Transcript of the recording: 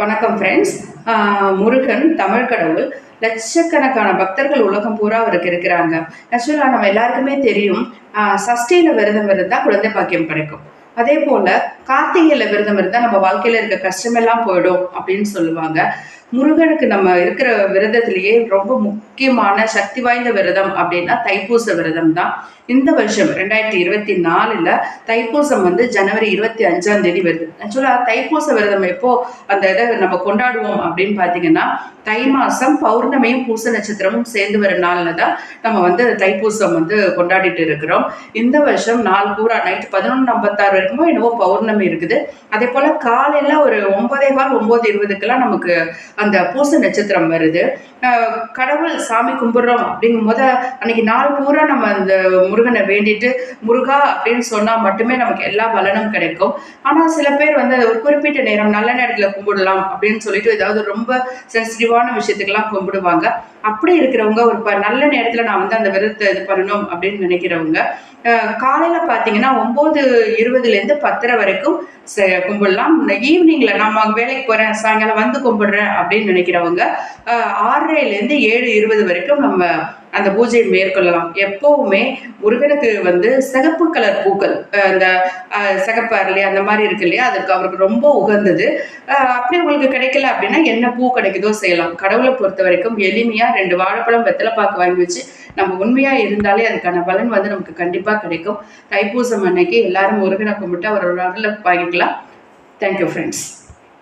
வணக்கம் ஃப்ரெண்ட்ஸ் முருகன் தமிழ் கடவுள் லட்சக்கணக்கான பக்தர்கள் உலகம் பூரா அவருக்கு இருக்கிறாங்க. ஆக்சுவலாக நம்ம எல்லாருக்குமே தெரியும் ஆஹ் சஷ்டியில விரதம் இருந்தால் குழந்தை பாக்கியம் கிடைக்கும். அதே போல கார்த்திகையில் விரதம் இருந்தால் நம்ம வாழ்க்கையில இருக்க கஷ்டமெல்லாம் போயிடும் அப்படின்னு சொல்லுவாங்க. முருகனுக்கு நம்ம இருக்கிற விரதத்திலேயே ரொம்ப முக்கியமான சக்தி வாய்ந்த விரதம் அப்படின்னா தைப்பூச விரதம் தான் இந்த வருஷம் ரெண்டாயிரத்தி இருபத்தி நாலுல தைப்பூசம் வந்து ஜனவரி இருபத்தி அஞ்சாம் தேதி வருது. ஆக்சுவலாக தைப்பூச விரதம் எப்போ அந்த இதை நம்ம கொண்டாடுவோம் அப்படின்னு பார்த்தீங்கன்னா தை மாசம் பௌர்ணமியும் பூச நட்சத்திரமும் சேர்ந்து வர நாளில் தான் நம்ம வந்து தைப்பூசம் வந்து கொண்டாடிட்டு இருக்கிறோம். இந்த வருஷம் நாள் பூரா நைட் பதினொன்று ஐம்பத்தாறு வரைக்குமோ என்னவோ பௌர்ணமி இருக்குது. அதே போல் காலையில் ஒரு ஒன்பதே கால் ஒம்பது இருபதுக்கெல்லாம் நமக்கு அந்த பூச நட்சத்திரம் வருது. கடவுள் சாமி கும்பிட்றோம் அப்படிங்கும் போது அன்னைக்கு நாள் பூரா நம்ம அந்த முருகனை வேண்டிட்டு முருகா அப்படின்னு சொன்னால் மட்டுமே நமக்கு எல்லா பலனும் கிடைக்கும். ஆனால் சில பேர் வந்து ஒரு குறிப்பிட்ட நேரம் நல்ல நேரத்தில் கும்பிடலாம் அப்படின்னு சொல்லிட்டு ஏதாவது ரொம்ப சென்சிட்டிவான விஷயத்துக்கெல்லாம் கும்பிடுவாங்க. அப்படி இருக்கிறவங்க ஒரு ப நல்ல நேரத்தில் நான் வந்து அந்த விரதத்தை இது பண்ணணும் அப்படின்னு நினைக்கிறவங்க காலையில் பார்த்தீங்கன்னா ஒம்பது இருபதுலேருந்து பத்தரை வரைக்கும் ச- கும்பிடலாம். ஈவினிங்கில் நம்ம வேலைக்கு போகிறேன் சாயங்காலம் வந்து கும்பிடுறேன் அப்படின்னு நினைக்கிறவங்க ஆறரைலேருந்து ஏழு இருபது வரைக்கும் நம்ம அந்த பூஜையை மேற்கொள்ளலாம். எப்போவுமே முருகனுக்கு வந்து சிகப்பு கலர் பூக்கள் அந்த இந்த அஹ், சிகப்பு அரளி அந்த மாதிரி இருக்கு இல்லையா? அதுக்கு அவருக்கு ரொம்ப உகந்தது. அப்படி உங்களுக்கு கிடைக்கல அப்படின்னா என்ன பூ கிடைக்குதோ செய்யலாம். கடவுளை பொறுத்த வரைக்கும் எளிமையா ரெண்டு வாழைப்பழம் வெத்தலை பாக்கு வாங்கி வச்சு நம்ம உண்மையா இருந்தாலே அதுக்கான பலன் வந்து நமக்கு கண்டிப்பா கிடைக்கும். தைப்பூசம் அன்னைக்கு எல்லாரும் முருகனை கும்பிட்டு அவரோட அருளை வாங்கிக்கலாம். Thank you friends